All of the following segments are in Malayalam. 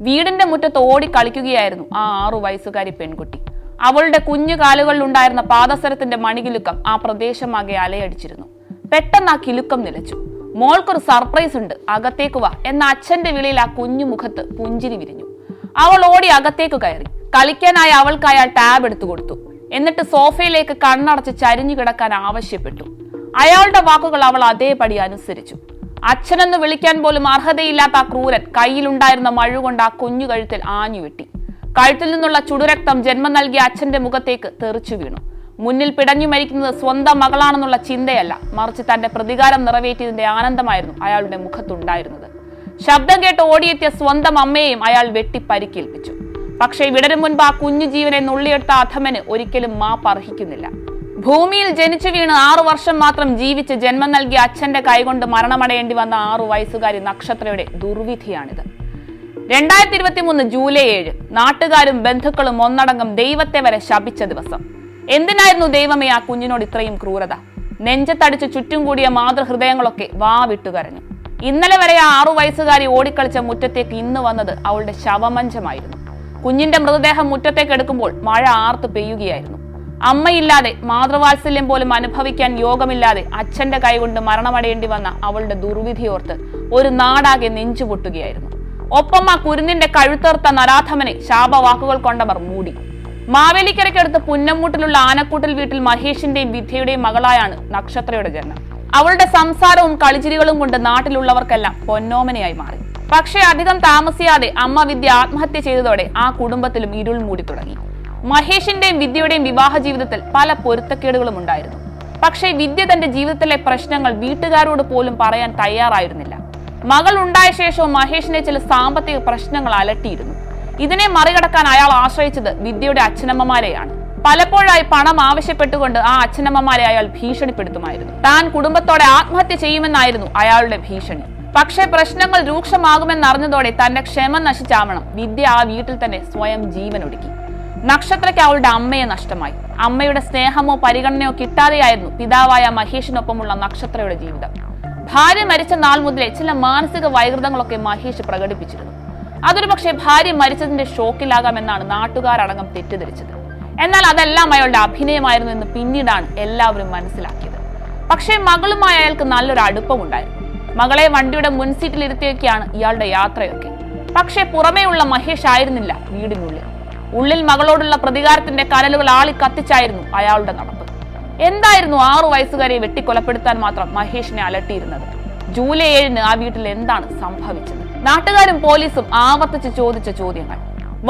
വീടിന്റെ മുറ്റത്ത് ഓടി കളിക്കുകയായിരുന്നു ആ ആറു വയസ്സുകാരി പെൺകുട്ടി. അവളുടെ കുഞ്ഞു കാലുകളിലുണ്ടായിരുന്ന പാദസരത്തിന്റെ മണികിലുക്കം ആ പ്രദേശമാകെ അലയടിച്ചിരുന്നു. പെട്ടെന്ന് ആ കിലുക്കം നിലച്ചു. മോൾക്കൊരു സർപ്രൈസ് ഉണ്ട് അകത്തേക്ക് വാ എന്ന അച്ഛന്റെ വിളിയിൽ ആ കുഞ്ഞു മുഖത്ത് പുഞ്ചിരി വിരിഞ്ഞു. അവൾ ഓടി അകത്തേക്ക് കയറി. കളിക്കാനായി അവൾക്ക് അയാൾ ടാബ് എടുത്തു കൊടുത്തു. എന്നിട്ട് സോഫയിലേക്ക് കണ്ണടച്ച് ചരിഞ്ഞു കിടക്കാൻ ആവശ്യപ്പെട്ടു. അയാളുടെ വാക്കുകൾ അവൾ അതേപടി അനുസരിച്ചു. അച്ഛനെന്ന് വിളിക്കാൻ പോലും അർഹതയില്ലാത്ത ആ ക്രൂരൻ കയ്യിലുണ്ടായിരുന്ന മഴുകൊണ്ട് ആ കുഞ്ഞു കഴുത്തിൽ ആഞ്ഞു വെട്ടി. കഴുത്തിൽ നിന്നുള്ള ചുടുരക്തം ജന്മം നൽകിയ അച്ഛന്റെ മുഖത്തേക്ക് തെറിച്ചു വീണു. മുന്നിൽ പിടഞ്ഞു മരിക്കുന്നത് സ്വന്തം മകളാണെന്നുള്ള ചിന്തയല്ല മറിച്ച് തന്റെ പ്രതികാരം നിറവേറ്റിയതിന്റെ ആനന്ദമായിരുന്നു അയാളുടെ മുഖത്തുണ്ടായിരുന്നത്. ശബ്ദം കേട്ട് ഓടിയെത്തിയ സ്വന്തം അമ്മയെയും അയാൾ വെട്ടി പരിക്കേൽപ്പിച്ചു പക്ഷേ വിടരും മുൻപ് ആ കുഞ്ഞു ജീവനെ നുള്ളിയെടുത്ത അധമന് ഒരിക്കലും മാപ്പ് അർഹിക്കുന്നില്ല. ഭൂമിയിൽ ജനിച്ചു വീണ് ആറു വർഷം മാത്രം ജീവിച്ച് ജന്മം നൽകിയ അച്ഛന്റെ കൈകൊണ്ട് മരണമടയേണ്ടി വന്ന ആറു വയസ്സുകാരി നക്ഷത്രയുടെ ദുർവിധിയാണിത്. രണ്ടായിരത്തി ഇരുപത്തി മൂന്ന് ജൂലൈ ഏഴ് നാട്ടുകാരും ബന്ധുക്കളും ഒന്നടങ്കം ദൈവത്തെ വരെ ശപിച്ച ദിവസം. എന്തിനായിരുന്നു ദൈവമേ ആ കുഞ്ഞിനോട് ഇത്രയും ക്രൂരത? നെഞ്ചത്തടിച്ച് ചുറ്റും കൂടിയ മാതൃഹൃദയങ്ങളൊക്കെ വാ വിട്ടുകരഞ്ഞു ഇന്നലെ വരെ ആ ആറു വയസ്സുകാരി ഓടിക്കളിച്ച മുറ്റത്തേക്ക് ഇന്ന് വന്നത് അവളുടെ ശവമഞ്ചമായിരുന്നു. കുഞ്ഞിന്റെ മൃതദേഹം മുറ്റത്തേക്ക് എടുക്കുമ്പോൾ മഴ ആർത്തു പെയ്യുകയായിരുന്നു. അമ്മയില്ലാതെ മാതൃവാത്സല്യം പോലും അനുഭവിക്കാൻ യോഗമില്ലാതെ അച്ഛന്റെ കൈകൊണ്ട് മരണമടയേണ്ടി വന്ന അവളുടെ ദുർവിധിയോർത്ത് ഒരു നാടാകെ നെഞ്ചുപൊട്ടുകയായിരുന്നു ഒപ്പം ആ കുരുന്നിന്റെ കഴുത്തേർത്ത നരാധമനെ ശാപവാക്കുകൾ കൊണ്ടവർ മൂടി. മാവേലിക്കരയ്ക്കടുത്ത് പുന്നമ്മൂട്ടിലുള്ള ആനക്കൂട്ടൽ വീട്ടിൽ മഹേഷിന്റെയും വിദ്യയുടെയും മകളായാണ് നക്ഷത്രയുടെ ജന്മം അവളുടെ സംസാരവും കളിച്ചിരികളും കൊണ്ട് നാട്ടിലുള്ളവർക്കെല്ലാം പൊന്നോമനയായി മാറി. പക്ഷേ അധികം താമസിയാതെ അമ്മ വിദ്യ ആത്മഹത്യ ചെയ്തതോടെ ആ കുടുംബത്തിലും ഇരുൾ മൂടി തുടങ്ങി. മഹേഷിന്റെയും വിദ്യയുടെയും വിവാഹ ജീവിതത്തിൽ പല പൊരുത്തക്കേടുകളും ഉണ്ടായിരുന്നു. പക്ഷേ വിദ്യ തന്റെ ജീവിതത്തിലെ പ്രശ്നങ്ങൾ വീട്ടുകാരോട് പോലും പറയാൻ തയ്യാറായിരുന്നില്ല. മകൾ ഉണ്ടായ ശേഷവും മഹേഷിനെ ചില സാമ്പത്തിക പ്രശ്നങ്ങൾ അലട്ടിയിരുന്നു. ഇതിനെ മറികടക്കാൻ അയാൾ ആശ്രയിച്ചത് വിദ്യയുടെ അച്ഛനമ്മമാരെയാണ്. പലപ്പോഴായി പണം ആവശ്യപ്പെട്ടുകൊണ്ട് ആ അച്ഛനമ്മമാരെ അയാൾ ഭീഷണിപ്പെടുത്തുമായിരുന്നു. താൻ കുടുംബത്തോടെ ആത്മഹത്യ ചെയ്യുമെന്നായിരുന്നു അയാളുടെ ഭീഷണി. പക്ഷേ പ്രശ്നങ്ങൾ രൂക്ഷമാകുമെന്നറിഞ്ഞതോടെ തന്റെ ക്ഷമ നശിച്ചാവണം വിദ്യ ആ വീട്ടിൽ തന്നെ സ്വയം ജീവനൊടുക്കി. നക്ഷത്രയ്ക്ക് അവളുടെ അമ്മയെ നഷ്ടമായി. അമ്മയുടെ സ്നേഹമോ പരിഗണനയോ കിട്ടാതെയായിരുന്നു പിതാവായ മഹേഷിനൊപ്പമുള്ള നക്ഷത്രയുടെ ജീവിതം. ഭാര്യ മരിച്ച നാൾ മുതലേ ചില മാനസിക വൈകൃതങ്ങളൊക്കെ മഹേഷ് പ്രകടിപ്പിച്ചിരുന്നു. അതൊരു പക്ഷേ ഭാര്യ മരിച്ചതിന്റെ ഷോക്കിലാകാമെന്നാണ് നാട്ടുകാരടങ്കം തെറ്റിദ്ധരിച്ചത്. എന്നാൽ അതെല്ലാം അയാളുടെ അഭിനയമായിരുന്നു എന്ന് പിന്നീടാണ് എല്ലാവരും മനസ്സിലാക്കിയത്. പക്ഷേ മകളുമായി അയാൾക്ക് നല്ലൊരു അടുപ്പമുണ്ടായിരുന്നു. മകളെ വണ്ടിയുടെ മുൻസീറ്റിൽ ഇരുത്തിയൊക്കെയാണ് ഇയാളുടെ യാത്രയൊക്കെ. പക്ഷേ പുറമേയുള്ള മഹേഷ് ആയിരുന്നില്ല വീടിനുള്ളിൽ. ഉള്ളിൽ മകളോടുള്ള പ്രതികാരത്തിന്റെ കനലുകൾ ആളി കത്തിച്ചായിരുന്നു അയാളുടെ നടപ്പ്. എന്തായിരുന്നു ആറു വയസ്സുകാരെ വെട്ടിക്കൊലപ്പെടുത്താൻ മാത്രം മഹേഷിനെ അലട്ടിയിരുന്നത്? ജൂലൈ ഏഴിന് ആ വീട്ടിൽ എന്താണ് സംഭവിച്ചത്? നാട്ടുകാരും പോലീസും ആവർത്തിച്ച് ചോദിച്ച ചോദ്യങ്ങൾ.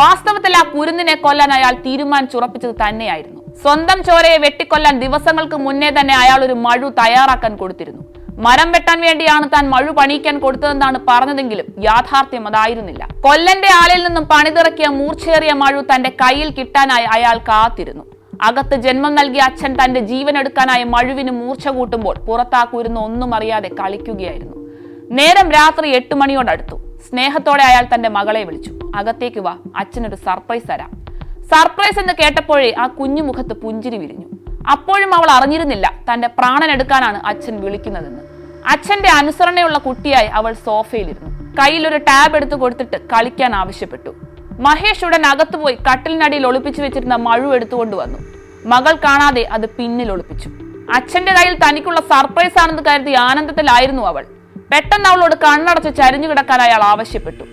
വാസ്തവത്തിൽ ആ കുരുന്നിനെ കൊല്ലാൻ അയാൾ തീരുമാനിച്ചുറപ്പിച്ചത് തന്നെയായിരുന്നു. സ്വന്തം ചോരയെ വെട്ടിക്കൊല്ലാൻ ദിവസങ്ങൾക്ക് മുന്നേ തന്നെ അയാൾ ഒരു മഴു തയ്യാറാക്കാൻ കൊടുത്തിരുന്നു. മരം വെട്ടാൻ വേണ്ടിയാണ് താൻ മഴു പണിയിക്കാൻ കൊടുത്തതെന്നാണ് പറഞ്ഞതെങ്കിലും യാഥാർത്ഥ്യം അതായിരുന്നില്ല. കൊല്ലന്റെ ആളിൽ നിന്നും പണിതിറക്കിയ മൂർച്ചേറിയ മഴു തന്റെ കയ്യിൽ കിട്ടാനായി അയാൾ കാത്തിരുന്നു. അകത്ത് ജന്മം നൽകിയ അച്ഛൻ തന്റെ ജീവൻ എടുക്കാനായി മഴുവിന് മൂർച്ച കൂട്ടുമ്പോൾ പുറത്താക്കൂരുന്ന ഒന്നും അറിയാതെ കളിക്കുകയായിരുന്നു. നേരം രാത്രി എട്ട് മണിയോടടുത്തു സ്നേഹത്തോടെ അയാൾ തന്റെ മകളെ വിളിച്ചു. അകത്തേക്ക് വാ അച്ഛനൊരു സർപ്രൈസ് തരാം. സർപ്രൈസ് എന്ന് കേട്ടപ്പോഴേ ആ കുഞ്ഞു മുഖത്ത് പുഞ്ചിരി വിരിഞ്ഞു. അപ്പോഴും അവൾ അറിഞ്ഞിരുന്നില്ല തന്റെ പ്രാണൻ എടുക്കാനാണ് അച്ഛൻ വിളിക്കുന്നതെന്ന്. അച്ഛന്റെ അനുസരണയുള്ള കുട്ടിയായി അവൾ സോഫയിലിരുന്നു. കയ്യിൽ ഒരു ടാബ് എടുത്തു കൊടുത്തിട്ട് കളിക്കാൻ ആവശ്യപ്പെട്ടു. മഹേഷ് ഉടൻ അകത്തുപോയി കട്ടിലിനടിയിൽ ഒളിപ്പിച്ചു വെച്ചിരുന്ന മഴു എടുത്തുകൊണ്ട് വന്നു. മകൾ കാണാതെ അത് പിന്നിൽ ഒളിപ്പിച്ചു. അച്ഛന്റെ കയ്യിൽ തനിക്കുള്ള സർപ്രൈസ് ആണെന്ന് കരുതി ആനന്ദത്തിലായിരുന്നു അവൾ. പെട്ടെന്ന് അവളോട് കണ്ണടച്ച് ചരിഞ്ഞു കിടക്കാൻ അയാൾ ആവശ്യപ്പെട്ടു.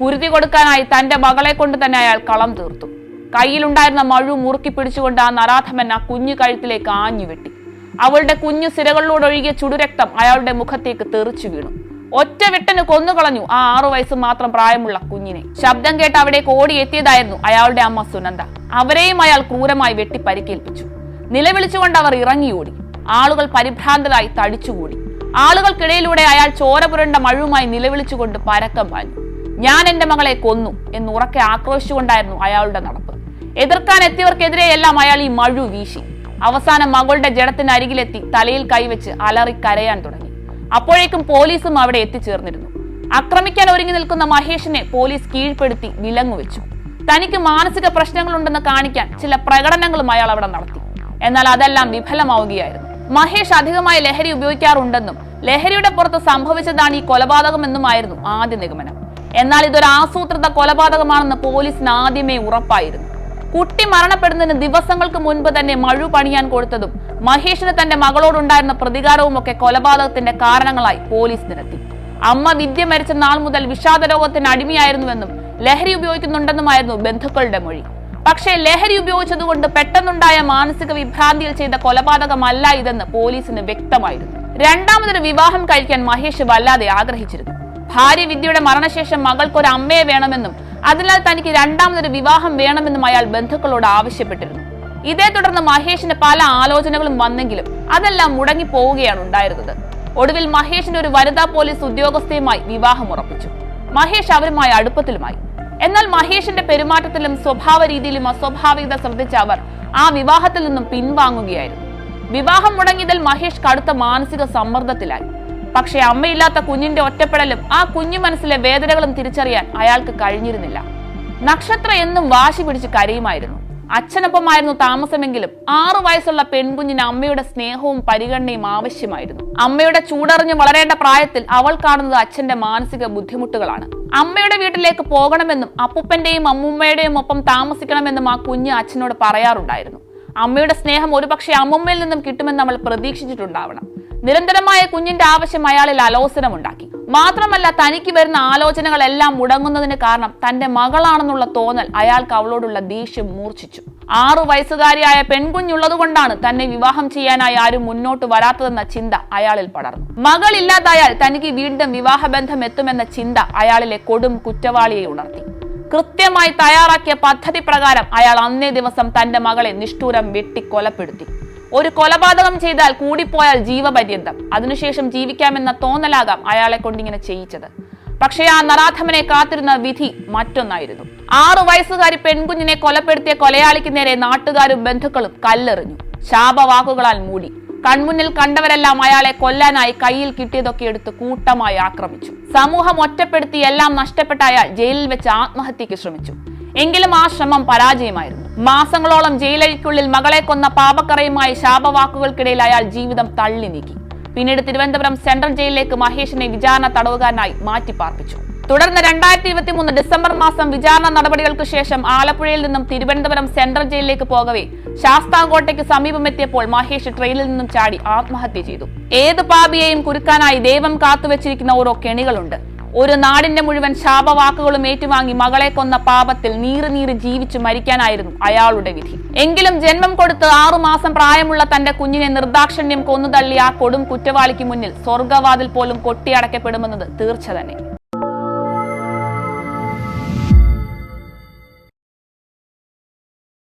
കുരുതി കൊടുക്കാനായി തന്റെ മകളെ കൊണ്ട് തന്നെ അയാൾ കളം തീർത്തു. കയ്യിലുണ്ടായിരുന്ന മഴു മുറുക്കി പിടിച്ചുകൊണ്ട് ആ നരാധമൻ ആ കുഞ്ഞു കഴുത്തിലേക്ക് ആഞ്ഞു വെട്ടി. അവളുടെ കുഞ്ഞു സിരകളിലൂടെ ഒഴുകിയ ചുടുരക്തം അയാളുടെ മുഖത്തേക്ക് തെറിച്ചു വീണു. ഒറ്റ വെട്ടന് കൊന്നുകളഞ്ഞു ആ ആറു വയസ്സ് മാത്രം പ്രായമുള്ള കുഞ്ഞിനെ. ശബ്ദം കേട്ട് അവിടെ കോടി എത്തിയതായിരുന്നു അയാളുടെ അമ്മ സുനന്ദ. അവരെയും അയാൾ ക്രൂരമായി വെട്ടി പരിക്കേൽപ്പിച്ചു നിലവിളിച്ചുകൊണ്ട് അവർ ഇറങ്ങിയോടി. ആളുകൾ പരിഭ്രാന്തരായി തടിച്ചുകൂടി. ആളുകൾക്കിടയിലൂടെ അയാൾ ചോര പുരണ്ട നിലവിളിച്ചുകൊണ്ട് പരക്കം പാഞ്ഞു. ഞാൻ എന്റെ മകളെ കൊന്നു എന്ന് ഉറക്കെ ആക്രോശിച്ചുകൊണ്ടായിരുന്നു അയാളുടെ നടപ്പ്. എതിർക്കാൻ എത്തിയവർക്കെതിരെ എല്ലാം അയാൾ ഈ മഴു വീശി. അവസാനം മകളുടെ ജഡത്തിന് അരികിലെത്തി തലയിൽ കൈവച്ച് അലറി കരയാൻ തുടങ്ങി. അപ്പോഴേക്കും പോലീസും അവിടെ എത്തിച്ചേർന്നിരുന്നു. ആക്രമിക്കാൻ ഒരുങ്ങി നിൽക്കുന്ന മഹേഷിനെ പോലീസ് കീഴ്പ്പെടുത്തി വിലങ്ങു വെച്ചു. തനിക്ക് മാനസിക പ്രശ്നങ്ങളുണ്ടെന്ന് കാണിക്കാൻ ചില പ്രകടനങ്ങളും അയാൾ അവിടെ നടത്തി. എന്നാൽ അതെല്ലാം വിഫലമാവുകയായിരുന്നു. മഹേഷ് അധികമായി ലഹരി ഉപയോഗിക്കാറുണ്ടെന്നും ലഹരിയുടെ പുറത്ത് സംഭവിച്ചതാണ് ഈ കൊലപാതകമെന്നുമായിരുന്നു ആദ്യ നിഗമനം. എന്നാൽ ഇതൊരു ആസൂത്രിത കൊലപാതകമാണെന്ന് പോലീസിന് ആദ്യമേ ഉറപ്പായിരുന്നു. കുട്ടി മരണപ്പെടുന്നതിന് ദിവസങ്ങൾക്ക് മുൻപ് തന്നെ മഴു പണിയാൻ കൊടുത്തതും മഹേഷിന് തന്റെ മകളോടുണ്ടായിരുന്ന പ്രതികാരവും ഒക്കെ കൊലപാതകത്തിന്റെ കാരണങ്ങളായി പോലീസ് നിരത്തി. അമ്മ വിദ്യ മരിച്ച നാൾ മുതൽ വിഷാദ രോഗത്തിന് അടിമയായിരുന്നുവെന്നും ലഹരി ഉപയോഗിക്കുന്നുണ്ടെന്നുമായിരുന്നു ബന്ധുക്കളുടെ മൊഴി. പക്ഷേ ലഹരി ഉപയോഗിച്ചതുകൊണ്ട് പെട്ടെന്നുണ്ടായ മാനസിക വിഭ്രാന്തിയിൽ ചെയ്ത കൊലപാതകമല്ല ഇതെന്ന് പോലീസിന് വ്യക്തമായിരുന്നു. രണ്ടാമതൊരു വിവാഹം കഴിക്കാൻ മഹേഷ് വല്ലാതെ ആഗ്രഹിച്ചിരുന്നു. ഭാര്യ വിദ്യയുടെ മരണശേഷം മകൾക്കൊരു അമ്മയെ വേണമെന്നും അതിനാൽ തനിക്ക് രണ്ടാമതൊരു വിവാഹം വേണമെന്നും അയാൾ ബന്ധുക്കളോട് ആവശ്യപ്പെട്ടിരുന്നു. ഇതേ തുടർന്ന് മഹേഷിന് പല ആലോചനകളും വന്നെങ്കിലും അതെല്ലാം മുടങ്ങി പോവുകയാണ് ഉണ്ടായിരുന്നത്. ഒടുവിൽ മഹേഷിന് ഒരു വനിതാ പോലീസ് ഉദ്യോഗസ്ഥയുമായി വിവാഹം ഉറപ്പിച്ചു. മഹേഷ് അവരുമായി അടുപ്പത്തിലുമായി. എന്നാൽ മഹേഷിന്റെ പെരുമാറ്റത്തിലും സ്വഭാവ രീതിയിലും അസ്വാഭാവികത ശ്രദ്ധിച്ച അവർ ആ വിവാഹത്തിൽ നിന്നും പിൻവാങ്ങുകയായിരുന്നു. വിവാഹം മുടങ്ങിയതിൽ മഹേഷ് കടുത്ത മാനസിക സമ്മർദ്ദത്തിലായി. പക്ഷേ അമ്മയില്ലാത്ത കുഞ്ഞിന്റെ ഒറ്റപ്പെടലും ആ കുഞ്ഞു മനസ്സിലെ വേദനകളും തിരിച്ചറിയാൻ അയാൾക്ക് കഴിഞ്ഞിരുന്നില്ല. നക്ഷത്ര എന്നും വാശി പിടിച്ച് കരയുമായിരുന്നു. അച്ഛനൊപ്പമായിരുന്നു താമസമെങ്കിലും ആറു വയസ്സുള്ള പെൺകുഞ്ഞിന് അമ്മയുടെ സ്നേഹവും പരിഗണനയും ആവശ്യമായിരുന്നു. അമ്മയുടെ ചൂടറിഞ്ഞ് വളരേണ്ട പ്രായത്തിൽ അവൾ കാണുന്നത് അച്ഛന്റെ മാനസിക ബുദ്ധിമുട്ടുകളാണ്. അമ്മയുടെ വീട്ടിലേക്ക് പോകണമെന്നും അപ്പൂപ്പന്റെയും അമ്മൂമ്മയുടെയും ഒപ്പം താമസിക്കണമെന്നും ആ കുഞ്ഞ് അച്ഛനോട് പറയാറുണ്ടായിരുന്നു. അമ്മയുടെ സ്നേഹം ഒരുപക്ഷെ അമ്മൂമ്മയിൽ നിന്നും കിട്ടുമെന്ന് നമ്മൾ പ്രതീക്ഷിച്ചിട്ടുണ്ടാവണം. നിരന്തരമായ കുഞ്ഞിന്റെ ആവശ്യം അയാളിൽ അലോസനമുണ്ടാക്കി മാത്രമല്ല തനിക്ക് വരുന്ന ആലോചനകളെല്ലാം മുടങ്ങുന്നതിന് കാരണം തന്റെ മകളാണെന്നുള്ള തോന്നൽ അയാൾക്ക് അവളോടുള്ള ദേഷ്യം മൂർച്ഛിച്ചു. ആറു വയസ്സുകാരിയായ പെൺകുഞ്ഞുള്ളതുകൊണ്ടാണ് തന്നെ വിവാഹം ചെയ്യാനായി ആരും മുന്നോട്ട് വരാത്തതെന്ന ചിന്ത അയാളിൽ പടർന്നു. മകൾ ഇല്ലാതായാൽ തനിക്ക് വീണ്ടും വിവാഹബന്ധം എത്തുമെന്ന ചിന്ത അയാളിലെ കൊടും കുറ്റവാളിയെ ഉണർത്തി. കൃത്യമായി തയ്യാറാക്കിയ പദ്ധതി പ്രകാരം അയാൾ അന്നേ ദിവസം തന്റെ മകളെ നിഷ്ഠൂരം വെട്ടി കൊലപ്പെടുത്തി ഒരു കൊലപാതകം ചെയ്താൽ കൂടിപ്പോയാൽ ജീവപര്യന്തം. അതിനുശേഷം ജീവിക്കാമെന്ന തോന്നലാകാം അയാളെ കൊണ്ടിങ്ങനെ ചെയ്യിച്ചത്. പക്ഷേ ആ നരാധമനെ കാത്തിരുന്ന വിധി മറ്റൊന്നായിരുന്നു. ആറു വയസ്സുകാരി പെൺകുഞ്ഞിനെ കൊലപ്പെടുത്തിയ കൊലയാളിക്ക് നേരെ നാട്ടുകാരും ബന്ധുക്കളും കല്ലെറിഞ്ഞു. ശാപവാക്കുകളാൽ മൂടി. കൺമുന്നിൽ കണ്ടവരെല്ലാം അയാളെ കൊല്ലാനായി കയ്യിൽ കിട്ടിയതൊക്കെ എടുത്ത് കൂട്ടമായി ആക്രമിച്ചു. സമൂഹം ഒറ്റപ്പെടുത്തി എല്ലാം നഷ്ടപ്പെട്ട അയാൾ ജയിലിൽ വെച്ച് ആത്മഹത്യക്ക് ശ്രമിച്ചു. എങ്കിലും ആ ശ്രമം പരാജയമായിരുന്നു. മാസങ്ങളോളം ജയിലഴിക്കുള്ളിൽ മകളെ കൊന്ന പാപക്കറയുമായി ശാപവാക്കുകൾക്കിടയിൽ അയാൾ ജീവിതം തള്ളി നീക്കി. പിന്നീട് തിരുവനന്തപുരം സെൻട്രൽ ജയിലിലേക്ക് മഹേഷിനെ വിചാരണ തടവുകാരനായി മാറ്റിപ്പാർപ്പിച്ചു. തുടർന്ന് രണ്ടായിരത്തി ഇരുപത്തി മൂന്ന് ഡിസംബർ മാസം വിചാരണ നടപടികൾക്ക് ശേഷം ആലപ്പുഴയിൽ നിന്നും തിരുവനന്തപുരം സെൻട്രൽ ജയിലിലേക്ക് പോകവേ ശാസ്താംകോട്ടയ്ക്ക് സമീപമെത്തിയപ്പോൾ മഹേഷ് ട്രെയിനിൽ നിന്നും ചാടി ആത്മഹത്യ ചെയ്തു. ഏത് പാപിയെയും കുരുക്കാനായി ദൈവം കാത്തുവച്ചിരിക്കുന്ന ഓരോ കെണികളുണ്ട്. ഒരു നാടിന്റെ മുഴുവൻ ശാപവാക്കുകളും ഏറ്റുവാങ്ങി മകളെ കൊന്ന പാപത്തിൽ നീറി നീറി ജീവിച്ചു മരിക്കാനായിരുന്നു അയാളുടെ വിധി. എങ്കിലും ജന്മം കൊടുത്ത് ആറുമാസം പ്രായമുള്ള തന്റെ കുഞ്ഞിനെ നിർദാക്ഷണ്യം കൊന്നുതള്ളി ആ കൊടും കുറ്റവാളിക്ക് മുന്നിൽ സ്വർഗവാതിൽ പോലും കൊട്ടിയടക്കപ്പെടുമെന്നത് തീർച്ച തന്നെ.